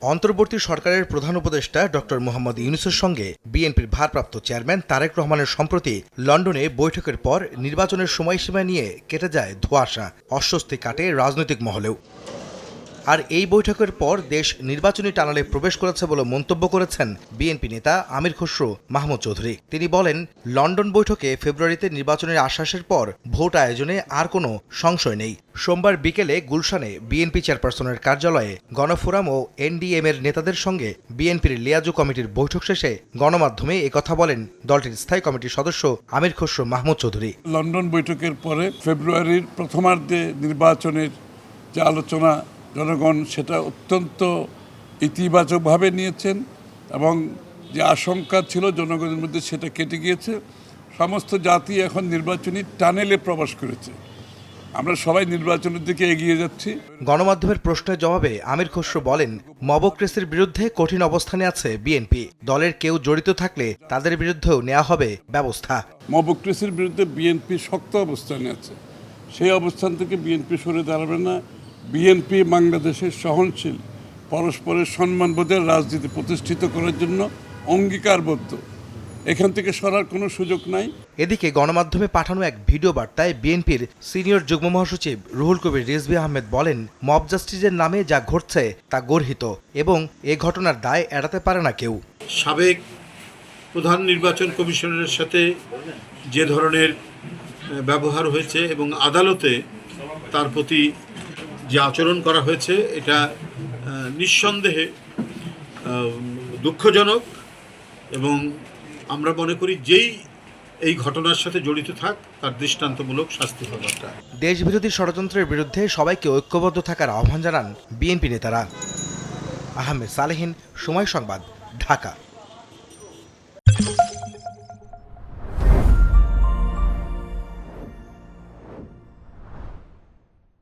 অন্তর্বর্তী সরকারের প্রধান উপদেষ্টা ডক্টর মোহাম্মদ ইউনুসের সঙ্গে বিএনপির ভারপ্রাপ্ত চেয়ারম্যান তারেক রহমানের সম্প্রতি লন্ডনে বৈঠকের পর নির্বাচনের সময়সীমা নিয়ে কেটে যায় ধোয়াশা। অস্বস্তি কাটে রাজনৈতিক মহলেও। আর এই বৈঠকের পর দেশ নির্বাচনী টানালে প্রবেশ করেছে বলে মন্তব্য করেছেন বিএনপি নেতা আমির খসরু মাহমুদ চৌধুরী। তিনি বলেন, লন্ডন বৈঠকে ফেব্রুয়ারিতে নির্বাচনের আশ্বাসের পর ভোট আয়োজনে আর কোনো সংশয় নেই। সোমবার বিকেলে গুলশানে বিএনপি চেয়ারপারসনের কার্যালয়ে গণফোরাম ও এনডিএম এর নেতাদের সঙ্গে বিএনপির লিয়াজু কমিটির বৈঠক শেষে গণমাধ্যমে একথা বলেন দলটির স্থায়ী কমিটির সদস্য আমির খসরু মাহমুদ চৌধুরী। লন্ডন বৈঠকের পরে ফেব্রুয়ারির প্রথমার্ধে নির্বাচনের যে আলোচনা জনগণ সেটা অত্যন্ত ইতিবাচকভাবে নিয়েছেন এবং যে আশঙ্কা ছিল জনগণের মধ্যে সেটা কেটে গিয়েছে। সমস্ত জাতি এখন নির্বাচনী টানেলে প্রবেশ করেছে। আমরা সবাই নির্বাচনের দিকে এগিয়ে যাচ্ছি। গণমাধ্যমের প্রশ্নের জবাবে আমির খসরু বলেন মবক্রেসির বিরুদ্ধে কঠিন অবস্থানে আছে বিএনপি। দলের কেউ জড়িত থাকলে তাদের বিরুদ্ধেও নেওয়া হবে ব্যবস্থা। মবক্রেসির বিরুদ্ধে বিএনপি শক্ত অবস্থানে আছে। সেই অবস্থান থেকে বিএনপি সরে দাঁড়াবে না। বিএনপি বাংলাদেশের সহনশীল পরস্পরের সম্মানবোধের রাজনীতি প্রতিষ্ঠিত করার জন্য অঙ্গীকারবদ্ধ। এখান থেকে সরার কোনো সুযোগ নাই। এদিকে গণমাধ্যমে পাঠানো এক ভিডিও বার্তায় বিএনপির সিনিয়র যুগ্ম মহাসচিব রুহুল কবির রিজভি আহমেদ বলেন মব জাস্টিসের নামে যা ঘটছে তা গর্হিত এবং এ ঘটনার দায় এড়াতে পারে না কেউ। সাবেক প্রধান নির্বাচন কমিশনারের সাথে যে ধরনের ব্যবহার হয়েছে এবং আদালতে তার প্রতি যে আচরণ করা হয়েছে, এটা নিঃসন্দেহে দুঃখজনক এবং আমরা মনে করি যেই এই ঘটনার সাথে জড়িত থাক, তার দৃষ্টান্তমূলক শাস্তি হওয়া দরকার। দেশবিরোধী ষড়যন্ত্রের বিরুদ্ধে সবাইকে ঐক্যবদ্ধ থাকার আহ্বান জানান বিএনপি নেতারা। আহমেদ সালেহীন, সময় সংবাদ, ঢাকা।